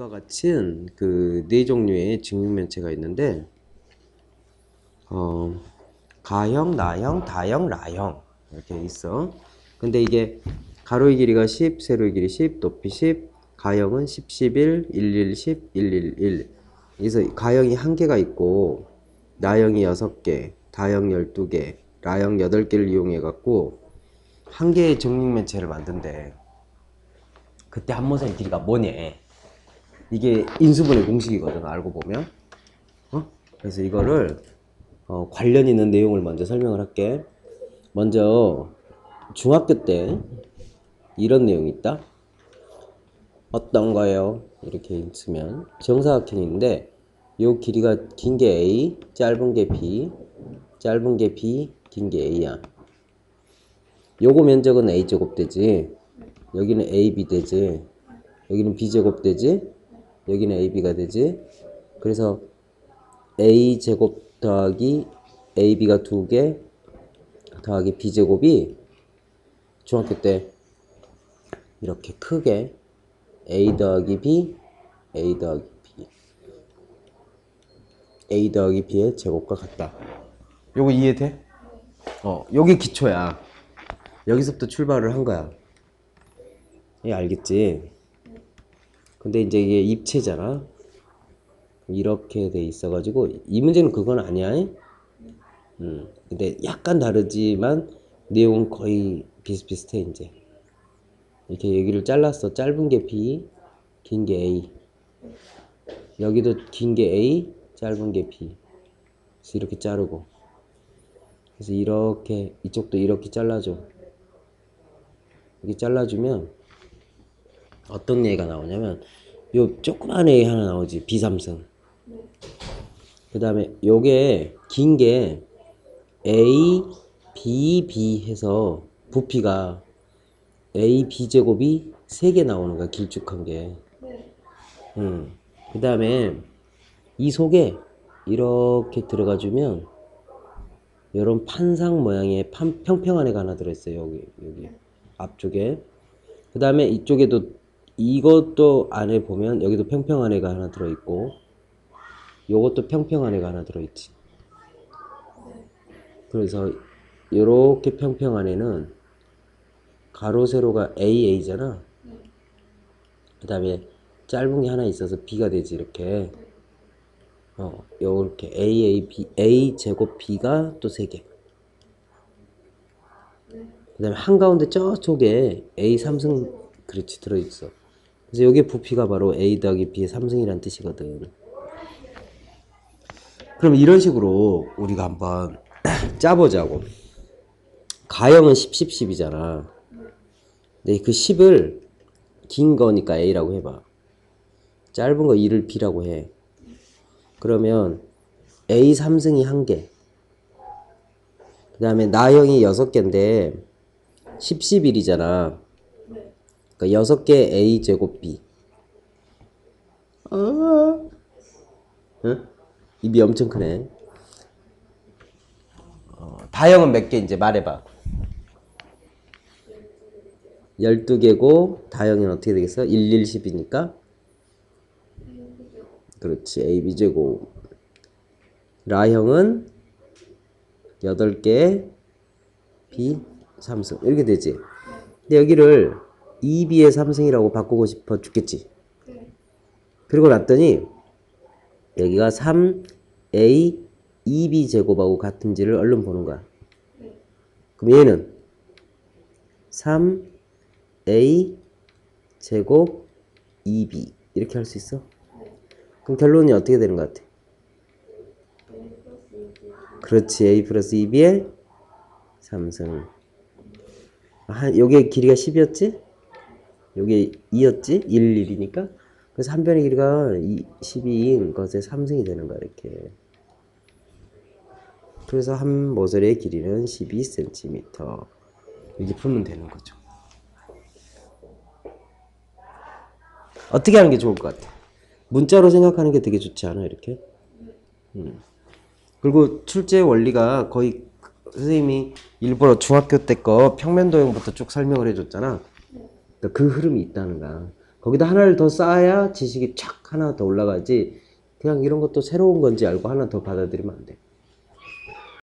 과 같은 그 네 종류의 직육면체가 있는데 어, 가형, 나형, 다형, 라형 이렇게 있어. 근데 이게 가로의 길이가 10, 세로의 길이 10, 높이 10, 가형은 10, 11, 11, 10, 111. 그래서 가형이 한 개가 있고 나형이 6개, 다형 12개, 라형 8개를 이용해 갖고 한 개의 직육면체를 만든대. 그때 한모사의 길이가 뭐냐? 이게 인수분해 공식이거든 알고 보면. 어? 그래서 이거를 어, 관련 있는 내용을 먼저 설명을 할게. 먼저 중학교 때 이런 내용이 있다. 어떤 거예요? 이렇게 있으면. 정사각형인데 요 길이가 긴 게 A 짧은 게 B 짧은 게 B 긴 게 A야. 요거 면적은 A제곱 되지. 여기는 AB 되지. 여기는 B제곱 되지 여기는 AB가 되지. 그래서 A제곱 더하기 AB가 두개 더하기 B제곱이 중학교 때 이렇게 크게 A 더하기 B, A 더하기 B, A 더하기 B의 제곱과 같다. 요거 이해돼? 어, 요게 기초야. 여기서부터 출발을 한 거야. 예, 알겠지? 근데 이제 이게 입체잖아. 이렇게 돼 있어가지고 이 문제는 그건 아니야. 음. 근데 약간 다르지만 내용은 거의 비슷비슷해 이제. 이렇게 여기를 잘랐어. 짧은 게 B, 긴 게 A. 여기도 긴 게 A, 짧은 게 B. 그래서 이렇게 자르고. 그래서 이렇게 이쪽도 이렇게 잘라줘. 이렇게 잘라주면 어떤 얘기가 나오냐면 요 조그만 애 하나 나오지 비삼승 그 다음에 요게 긴 게 A, B, B 해서 부피가 A, B 제곱이 세개 나오는 거야 길쭉한 게. 음. 그 다음에 이 속에 이렇게 들어가 주면 이런 판상 모양의 판, 평평한 애가 하나 들어있어요 여기 여기. 앞쪽에. 그 다음에 이쪽에도 이것도 안에 보면 여기도 평평한 애가 하나 들어있고 요것도 평평한 애가 하나 들어있지. 그래서 이렇게 평평한 애는 가로 세로가 AA잖아. 그 다음에 짧은 게 하나 있어서 B가 되지 이렇게. 어 요렇게 AA B A 제곱 B가 또 세개. 그 다음에 한가운데 저쪽에 A 삼승 그렇지 들어있어 그래서 여기 부피가 바로 A 더하기 B의 3승이란 뜻이거든. 그럼 이런 식으로 우리가 한번 짜보자고. 가형은 10, 10, 10이잖아. 근데 그 10을 긴 거니까 A라고 해봐. 짧은 거 2를 B라고 해. 그러면 A 3승이 1개. 그 다음에 나형이 6개인데 10, 11이잖아. 그러니까 여섯 개 A 제곱 B. 아, 응? 입이 엄청 크네. 어, 다형은 몇 개 이제 말해봐. 12개고 다형은 어떻게 되겠어? 1, 1, 10이니까 그렇지. AB 제곱. 라형은 8개 B 3승 이렇게 되지. 근데 여기를 2b의 3승이라고 바꾸고 싶어 죽겠지. 그리고 났더니 여기가 3a 2b 제곱하고 같은지를 얼른 보는 거야. 그럼 얘는 3a 제곱 2b 이렇게 할 수 있어? 그럼 결론이 어떻게 되는 것 같아? 그렇지 a 플러스 2b의 3승 한 요게 길이가 10이었지? 요게 2였지? 1, 1이니까. 그래서 한 변의 길이가 12인 것의 3승이 되는 거야, 이렇게. 그래서 한 모서리의 길이는 12cm. 이렇게 풀면 되는 거죠. 어떻게 하는 게 좋을 것 같아? 문자로 생각하는 게 되게 좋지 않아, 이렇게? 음. 그리고 출제 원리가 거의 선생님이 일부러 중학교 때 거 평면도형부터 쭉 설명을 해줬잖아. 그러니까 그 흐름이 있다는 거야. 거기다 하나를 더 쌓아야 지식이 촥 하나 더 올라가지. 그냥 이런 것도 새로운 건지 알고 하나 더 받아들이면 안 돼.